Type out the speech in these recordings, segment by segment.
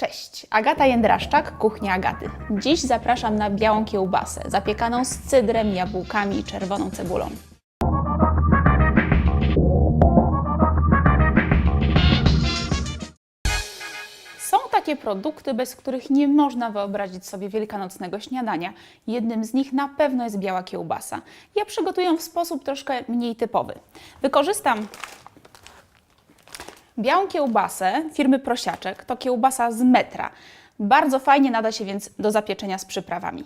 Cześć, Agata Jędraszczak, Kuchnia Agaty. Dziś zapraszam na białą kiełbasę, zapiekaną z cydrem, jabłkami i czerwoną cebulą. Są takie produkty, bez których nie można wyobrazić sobie wielkanocnego śniadania. Jednym z nich na pewno jest biała kiełbasa. Ja przygotuję ją w sposób troszkę mniej typowy. Wykorzystam Białą kiełbasę firmy Prosiaczek to kiełbasa z metra. Bardzo fajnie nada się więc do zapieczenia z przyprawami.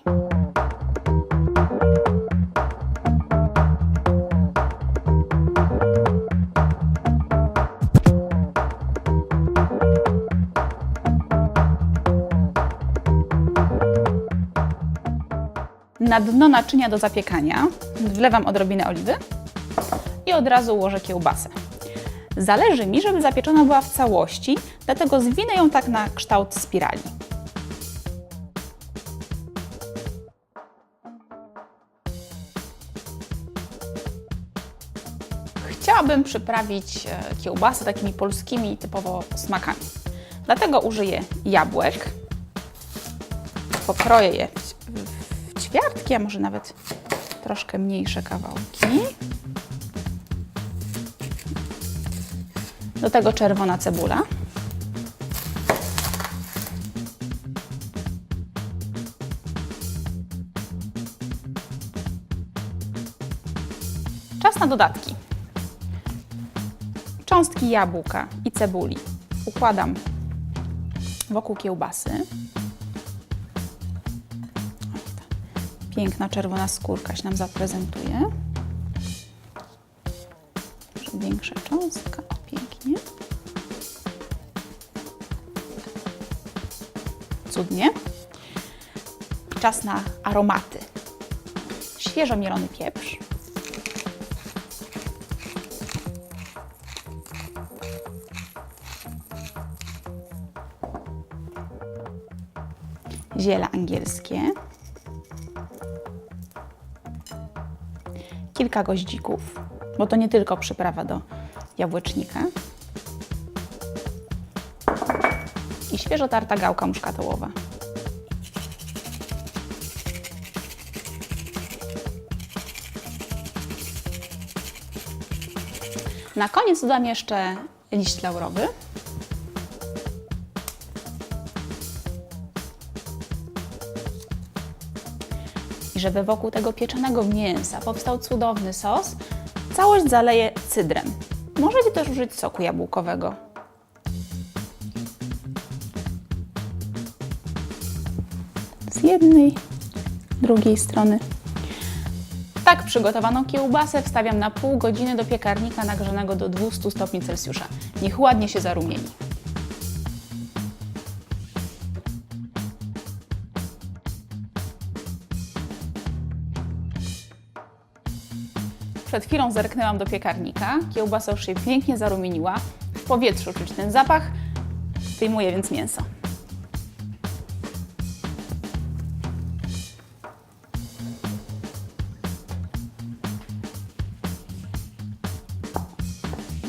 Na dno naczynia do zapiekania wlewam odrobinę oliwy i od razu ułożę kiełbasę. Zależy mi, żeby zapieczona była w całości, dlatego zwinę ją tak na kształt spirali. Chciałabym przyprawić e, kiełbasę takimi polskimi typowo smakami. Dlatego użyję jabłek. Pokroję je w, ćwiartki, a może nawet troszkę mniejsze kawałki. Do tego czerwona cebula. Czas na dodatki. Cząstki jabłka i cebuli układam wokół kiełbasy. Piękna czerwona skórka się nam zaprezentuje. Większa cząstka. Pięknie. Cudnie. Czas na aromaty. Świeżo mielony pieprz. Ziele angielskie. Kilka goździków, bo to nie tylko przyprawa do jabłecznika. I świeżo tarta gałka muszkatołowa. Na koniec dodam jeszcze liść laurowy. I żeby wokół tego pieczonego mięsa powstał cudowny sos, całość zaleję cydrem. Możecie też użyć soku jabłkowego. Jednej, drugiej strony. Tak przygotowaną kiełbasę wstawiam na pół godziny do piekarnika nagrzanego do 200 stopni Celsjusza. Niech ładnie się zarumieni. Przed chwilą zerknęłam do piekarnika. Kiełbasa już się pięknie zarumieniła. W powietrzu czuć ten zapach. Wyjmuję więc mięso.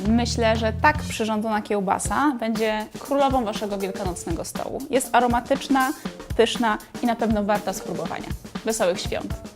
Myślę, że tak przyrządzona kiełbasa będzie królową waszego wielkanocnego stołu. Jest aromatyczna, pyszna i na pewno warta spróbowania. Wesołych świąt!